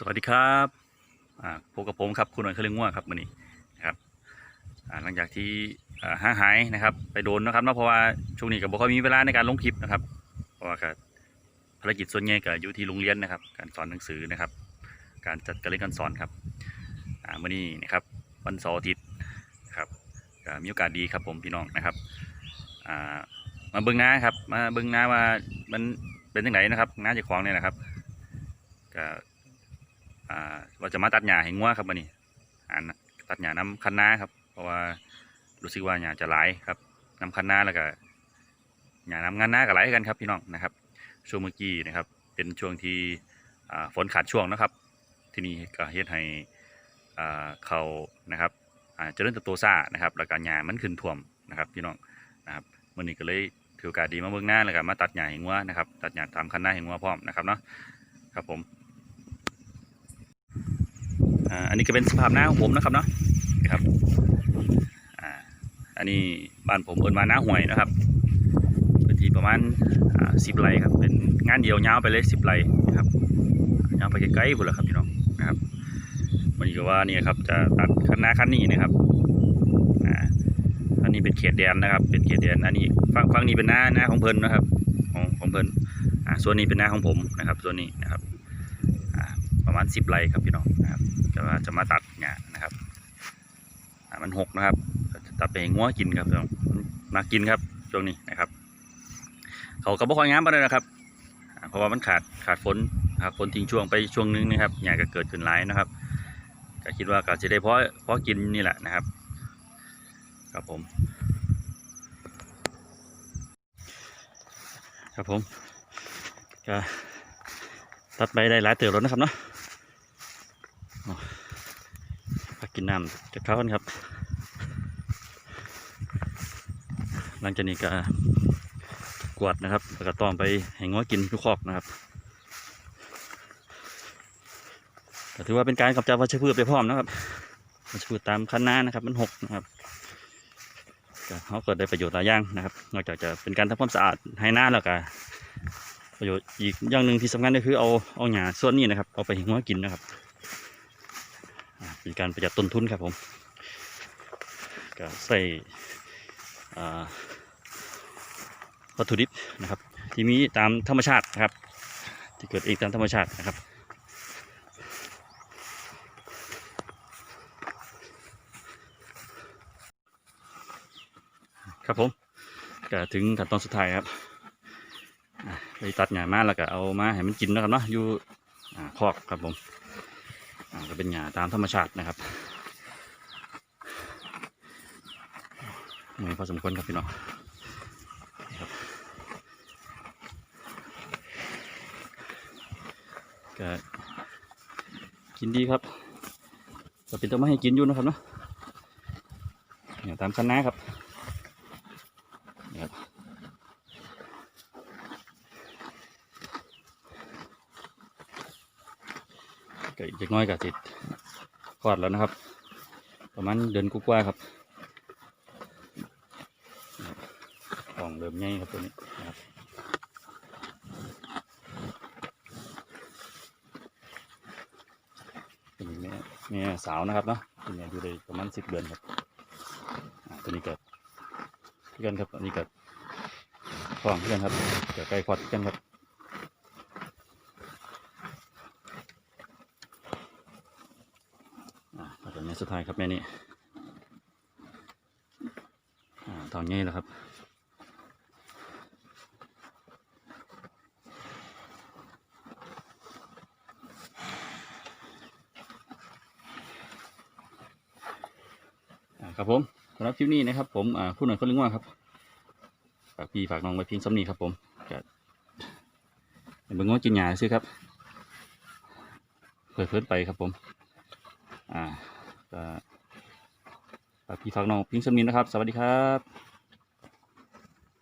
สวัสดีครับพบกับผมครับคุณหน่อยเครื่องง่วงครับวันนี้นะครับหลังจากที่ห่างหายนะครับ ไปโดนนะครับเนาะเพราะว่าช่วงนี้ก็บ่ค่อยมีเวลาในการลงคลิปนะครับ เพราะว่าก็ภารกิจส่วนใหญ่ก็อยู่ที่โรงเรียนนะครับ การสอนหนังสือนะครับ การจัดการเรียนการสอนครับวันนี้นะครับวันเสาร์อาทิตย์ครับมีโอกาสดีครับผมพี่น้องนะครับมาเบิ่งน้าครับมาเบิ่งน้าว่ามันเป็นยังไงนะครับน้าเจ้าของเนี่ยนะครับก็ อ่าว่าจะมาตัดหญ้าให้งัวครับวันนี้อ่าตัดหญ้าน้ำคันนาครับ เพราะว่ารู้สึกว่าหญ้าจะหลายครับน้ำคันนาแล้วก็หญ้าน้ำงานนาก็หลายกันครับพี่น้องนะครับ ช่วงเมื่อกี้นะครับ เป็นช่วงที่ฝนขาดช่วงนะครับ ที่นี่ก็เฮ็ดให้เขานะครับเจริญเติบโตซ่านะครับ แล้วก็หญ้ามันขึ้นท่วมนะครับ พี่น้องนะครับวันนี้ก็เลยถือโอกาสดีมาเบิ่งหน้าแล้วก็มาตัดหญ้าให้งัวนะครับ ตัดหญ้าตามคันนาให้งัวพร้อมนะครับเนาะครับผม อันนี้ก็เป็นสภาพน้าของผมนะครับเนาะครับอ่าอันนี้บ้านผมเอินมาหน้าห่วยนะครับพื้นที่ประมาณสิบไร่ครับเป็นงานเดียวยาวไปเลยสิบไร่นะครับยาวไปไกลๆบุญละครับพี่น้องนะครับวันนี้ก็ว่านี่ครับจะตัดคันหน้าคันนี้นะครับอ่าอันนี้เป็นเขตแดนนะครับ เป็นเขตแดนอันนี้ฝั่งฝั่งนี้เป็นหน้าหน้าของเพิ่นนะครับของของเพิ่นอ่าส่วนนี้เป็นหน้าของผมนะครับส่วนนี้นะครับ มาณสิบไร่ครับพี่น้องนะครับจะมาจะมาตัดหญ้านะครับมันหกนะครับจะตัดไปให้งัวกินครับพี่น้องมากินครับช่วงนี้นะครับ เขาก็บ่ค่อยงามานใดนะครับ เพราะว่ามันขาดขาดฝนนะครับฝนทิ้งช่วงไปช่วงนึงนะครับหญ้าก็เกิดขึ้นหลายนะครับก็คิดว่าก็จะได้เพอพอกินนี่แหละนะครับ ครับผม ครับผมก็ตัดไปได้หลายเติบแล้วนะครับเนาะ พักกินน้ำจากเขากันครับ หลังจากนี้ก็กวาดนะครับ แล้วก็ตอมไปให้ง้อกินทุกคอกนะครับถือว่าเป็นการกำจัดวัชพืชไปพร้อมนะครับวัชพืชตามคันนานะครับ มันหกนะครับเขาเกิดได้ประโยชน์หลายอย่างนะครับ นอกจากจะเป็นการทำความสะอาดให้หน้าแล้วก็ประโยชน์อีกอย่างหนึ่งที่สำคัญก็คือเอาเอาหญ้าส่วนนี้นะครับ เอาไปให้ง้อกินนะครับ เป็นการประหยัดต้นทุนครับผมก็ใส่วัตถุดิบนะครับ ที่มีตามธรรมชาตินะครับ ที่เกิดเองตามธรรมชาตินะครับครับผมก็ถึงขั้นตอนสุดท้ายครับไปตัดหญ้ามาแล้วก็เอามาให้มันกินนะครับเนาะอยู่อ่าคอกครับผม ก็เป็นหญ้าตามธรรมชาตินะครับนี่พอสมควรครับพี่น้องครับก็กินดีครับก็เป็นตัวไม่ให้กินอยู่นะครับเนาะตามคันนาครับนี่ครับ ก็อีกน้อยก็ติดคลอดแล้วนะครับ ประมาณเดือนกว่าครับท้องเริ่มใหญ่ครับตัวนี้นะครับเป็นแม่แม่สาวนะครับเนาะเป็นแม่อยู่ได้ประมาณสิบเดือนครับตัวนี้เกิดที่กันครับอันนี้เกิดท้องที่กันครับเกิดใกล้คลอดที่กันครับ อ่าแล้วก็แม่ สุดท้ายครับแม่นี่อ่าทองงี้แล้วครับครับผมสำหรับคลิปนี้นะครับ ผมอ่าผู้หน่อยคนลึงว่าครับฝากพี่ฝากน้องไว้เพียงซ้ำนี้ครับ ผมก็เป็นเบิ่งว่ากินหยาซื้อครับเพื่อเพื่อนไปครับผม อ่า ก็พี่ฝากน้องพิงสมินนะครับ สวัสดีครับ